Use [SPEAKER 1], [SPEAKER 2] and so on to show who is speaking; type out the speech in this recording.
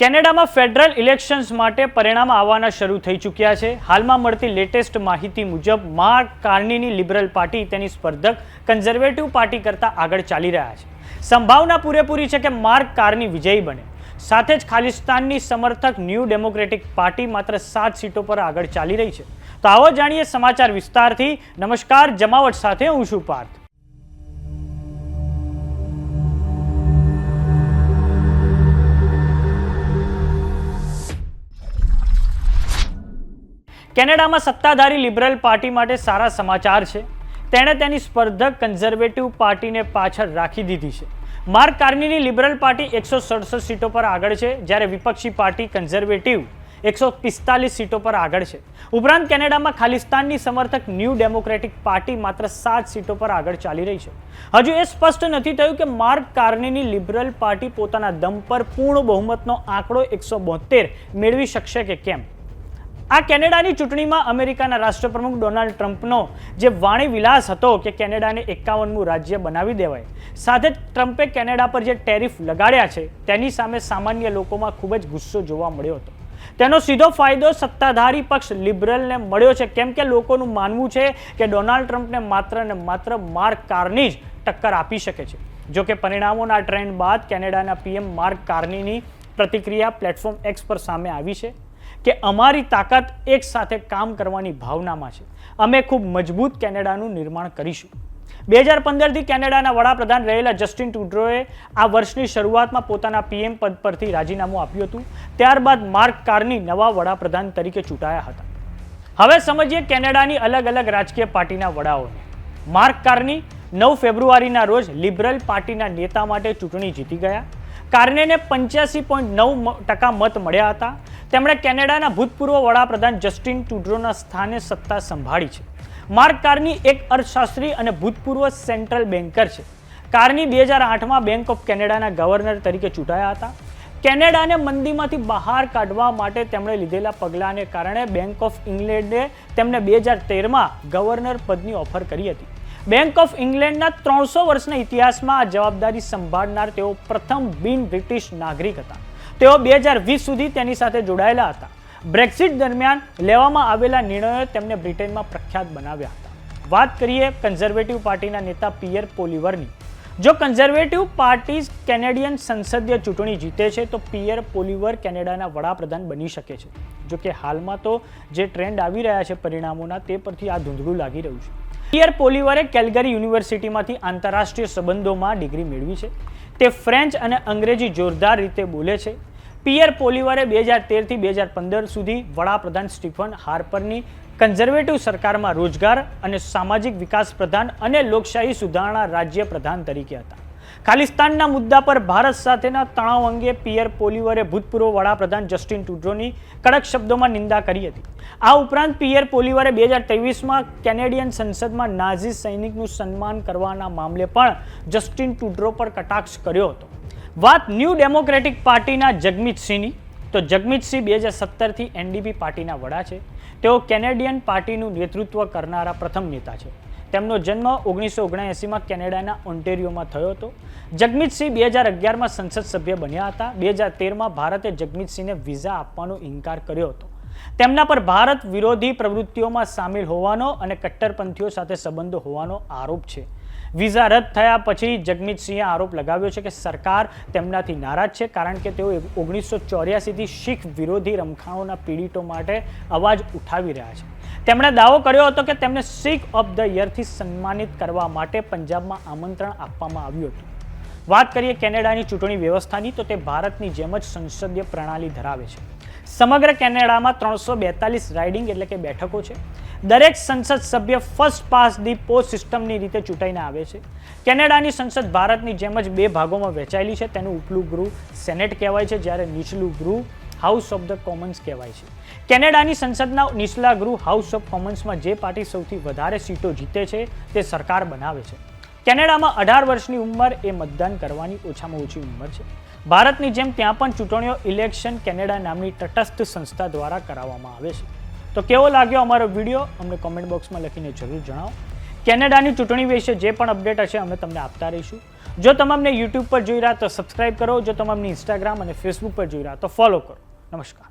[SPEAKER 1] કેનેડામાં federal elections માટે પરિણામ આવવાના શરૂ થઈ ચૂક્યા છે. હાલમાં મળતી લેટેસ્ટ માહિતી મુજબ, માર્ક કાર્નીની લિબરલ પાર્ટી તેની સ્પર્ધક કન્ઝર્વેટિવ પાર્ટી કરતાં આગળ ચાલી રહ્યા છે. સંભાવના પૂરેપૂરી છે કે માર્ક કારની વિજયી બને. સાથે જ ખાલિસ્તાનની સમર્થક ન્યૂ ડેમોક્રેટિક પાર્ટી માત્ર સાત સીટો પર આગળ ચાલી રહી છે. તો આવો જાણીએ સમાચાર વિસ્તારથી. નમસ્કાર, જમાવટ સાથે હું છું પાર્થ. કેનેડામાં સત્તાધારી લિબરલ પાર્ટી માટે સારા સમાચાર છે. તેણે તેની સ્પર્ધક કન્ઝર્વેટિવ પાર્ટીને પાછળ રાખી દીધી છે. માર્ક કાર્નીની લિબરલ પાર્ટી એકસો સડસઠ સીટો પર આગળ છે, જ્યારે વિપક્ષી પાર્ટી કન્ઝર્વેટિવ એકસો પિસ્તાલીસ સીટો પર આગળ છે. ઉપરાંત કેનેડામાં ખાલિસ્તાનની સમર્થક ન્યૂ ડેમોક્રેટિક પાર્ટી માત્ર સાત સીટો પર આગળ ચાલી રહી છે. હજુ એ સ્પષ્ટ નથી થયું કે માર્ક કાર્નીની લિબરલ પાર્ટી પોતાના દમ પર પૂર્ણ બહુમતનો આંકડો એકસો બોતેર મેળવી શકશે કે કેમ. આ કેનેડાની ચૂંટણીમાં અમેરિકાના રાષ્ટ્રપ્રમુખ ડોનાલ્ડ ટ્રમ્પનો જે વાણી વિલાસ હતો કે કેનેડાને એકાવનમું રાજ્ય બનાવી દેવાય, સાથે જ ટ્રમ્પે કેનેડા પર જે ટેરિફ લગાડ્યા છે, તેની સામે સામાન્ય લોકોમાં ખૂબ જ ગુસ્સો જોવા મળ્યો હતો. તેનો સીધો ફાયદો સત્તાધારી પક્ષ લિબરલને મળ્યો છે. કેમ કે લોકોનું માનવું છે કે ડોનાલ્ડ ટ્રમ્પને માત્ર ને માત્ર માર્ક કાર્ની જ ટક્કર આપી શકે છે. જો કે પરિણામોના ટ્રેન્ડ બાદ કેનેડાના પીએમ માર્ક કાર્નીની પ્રતિક્રિયા પ્લેટફોર્મ એક્સ પર સામે આવી છે. કે અમારી તાકાત એક સાથે કામ કરવાની ભાવનામાં છે. અમે ખૂબ મજબૂત કેનેડાનું નિર્માણ કરીશું. બે હજાર પંદરથી કેનેડાના વડાપ્રધાન રહેલા જસ્ટિન ટુડ્રોએ આ વર્ષની શરૂઆતમાં પોતાના પીએમ પદ પરથી રાજીનામું આપ્યું હતું. ત્યારબાદ માર્ક કારની નવા વડાપ્રધાન તરીકે ચૂંટાયા હતા. હવે સમજીએ કેનેડાની અલગ અલગ રાજકીય પાર્ટીના વડાઓને. માર્ક કારની નવ ફેબ્રુઆરીના રોજ લિબરલ પાર્ટીના નેતા માટે ચૂંટણી જીતી ગયા. કાર્નેને પંચ્યાસી પોઈન્ટ નવ ટકા મત મળ્યા હતા. તેમણે કેનેડાના ભૂતપૂર્વ વડાપ્રધાન જસ્ટિન ટુડ્રોના સ્થાને સત્તા સંભાળી છે. માર્ક કાર્ની એક અર્થશાસ્ત્રી અને ભૂતપૂર્વ સેન્ટ્રલ બેન્કર છે. કાર્ની બે હજાર આઠમાં બેંક ઓફ કેનેડાના ગવર્નર તરીકે ચૂંટાયા હતા. કેનેડાને મંદીમાંથી બહાર કાઢવા માટે તેમણે લીધેલા પગલાંને કારણે બેંક ઓફ ઇંગ્લેન્ડે તેમને બે હજાર તેરમાં ગવર્નર પદની ઓફર કરી હતી. બેંક ઓફ ઇંગ્લેન્ડના ત્રણસો વર્ષના ઇતિહાસમાં આ જવાબદારી સંભાળનાર તેઓ પ્રથમ બિન બ્રિટિશ નાગરિક હતા. તેઓ બે હજાર વીસ સુધી તેની સાથે જોડાયેલા હતા. બ્રેક્સિટ દરમિયાન લેવામાં આવેલા નિર્ણયો તેમને બ્રિટનમાં પ્રખ્યાત બનાવ્યા હતા. વાત કરીએ કન્ઝર્વેટિવ પાર્ટીના નેતા પિયર પોલિવરની. જો કન્ઝર્વેટિવ પાર્ટી કેનેડિયન સંસદીય ચૂંટણી જીતે છે, તો પિયર પોલિવર કેનેડાના વડાપ્રધાન બની શકે છે. જો કે હાલમાં તો જે ટ્રેન્ડ આવી રહ્યા છે પરિણામોના, તે પરથી આ ધૂંધળું લાગી રહ્યું છે. પિયર પોલિવરે કેલ્ગરી યુનિવર્સિટીમાંથી આંતરરાષ્ટ્રીય સંબંધોમાં ડિગ્રી મેળવી છે. તે ફ્રેન્ચ અને અંગ્રેજી જોરદાર રીતે બોલે છે. પિયર પોલિવરે બે હજાર તેરથી બે હજાર પંદર સુધી વડાપ્રધાન સ્ટીફન હાર્પરની કન્ઝર્વેટિવ સરકારમાં રોજગાર અને સામાજિક વિકાસ પ્રધાન અને લોકશાહી સુધારણા રાજ્ય પ્રધાન તરીકે હતા. ખાલિસ્તાનના મુદ્દા પર ભારત સાથેના તણાવ અંગે પિયર પોલિવરે ભૂતપૂર્વ વડાપ્રધાન જસ્ટિન ટુડ્રોની કડક શબ્દોમાં નિંદા કરી હતી. આ ઉપરાંત પિયર પોલિવરે બે હજાર ત્રેવીસમાં કેનેડિયન સંસદમાં નાઝી સૈનિકનું સન્માન કરવાના મામલે પણ જસ્ટિન ટુડ્રો પર કટાક્ષ કર્યો હતો. વાત ન્યૂ ડેમોક્રેટિક પાર્ટીના જગમીત સિંહની. તો જગમીત સિંહ બે હજાર સત્તરથી એનડીપી પાર્ટીના વડા છે. તેઓ કેનેડિયન પાર્ટીનું નેતૃત્વ કરનારા પ્રથમ નેતા છે. તેમનો જન્મ ઓગણીસો ઓગણએંસીમાં કેનેડાના ઓન્ટેરિયોમાં થયો હતો. જગમીત સિંહ બે હજાર અગિયારમાં સંસદ સભ્ય બન્યા હતા. બે હજાર તેરમાં ભારતે જગમીત સિંહને વિઝા આપવાનો ઇનકાર કર્યો હતો. તેમના પર ભારત વિરોધી પ્રવૃત્તિઓમાં સામેલ હોવાનો અને કટ્ટરપંથીઓ સાથે સંબંધો હોવાનો આરોપ છે. વિઝા રદ થયા પછી જગમીત સિંહે આરોપ લગાવ્યો છે કે સરકાર તેમનાથી નારાજ છે કારણ કે તેઓ ઓગણીસો ચોર્યાસીથી શીખ વિરોધી રમખાણોના પીડિતો માટે અવાજ ઉઠાવી રહ્યા છે. તેમણે દાવો કર્યો હતો કે તેમને શીખ ઓફ ધ યરથી સન્માનિત કરવા માટે પંજાબમાં આમંત્રણ આપવામાં આવ્યું હતું. વાત કરીએ કેનેડાની ચૂંટણી વ્યવસ્થાની, તો તે ભારતની જેમ જ સંસદીય પ્રણાલી ધરાવે છે. સમગ્ર કેનેડામાં ત્રણસો બેતાલીસ રાઇડિંગ એટલે કે બેઠકો છે. દરેક સંસદ સભ્ય ફર્સ્ટ પાસ ધી પોસ્ટ સિસ્ટમની રીતે ચૂંટાઈને આવે છે. કેનેડાની સંસદ ભારતની જેમ જ બે ભાગોમાં વહેંચાયેલી છે. તેનું ઉપલું ગૃહ સેનેટ કહેવાય છે, જ્યારે નીચલું ગૃહ હાઉસ ઓફ ધ કોમન્સ કહેવાય છે. કેનેડાની સંસદના નીચલા ગૃહ હાઉસ ઓફ કોમન્સમાં જે પાર્ટી સૌથી વધારે સીટો જીતે છે, તે સરકાર બનાવે છે. કેનેડામાં અઢાર વર્ષની ઉંમર એ મતદાન કરવાની ઓછામાં ઓછી ઉંમર છે. ભારતની જેમ ત્યાં પણ ચૂંટણીઓ ઇલેક્શન કેનેડા નામની તટસ્થ સંસ્થા દ્વારા કરાવવામાં આવે છે. તો કેવો લાગ્યો અમારો વીડિયો? અમને કોમેન્ટ બોક્સમાં લખીને જરૂર જણાવો. કેનેડાની ચૂંટણી વિશે જે પણ અપડેટ હશે અમે તમને આપતા રહીશું. જો તમામને યુટ્યુબ પર જોઈ રહ્યા તો સબસ્ક્રાઇબ કરો. જો તમામને ઇન્સ્ટાગ્રામ અને ફેસબુક પર જોઈ રહ્યા તો ફોલો કરો. નમસ્કાર.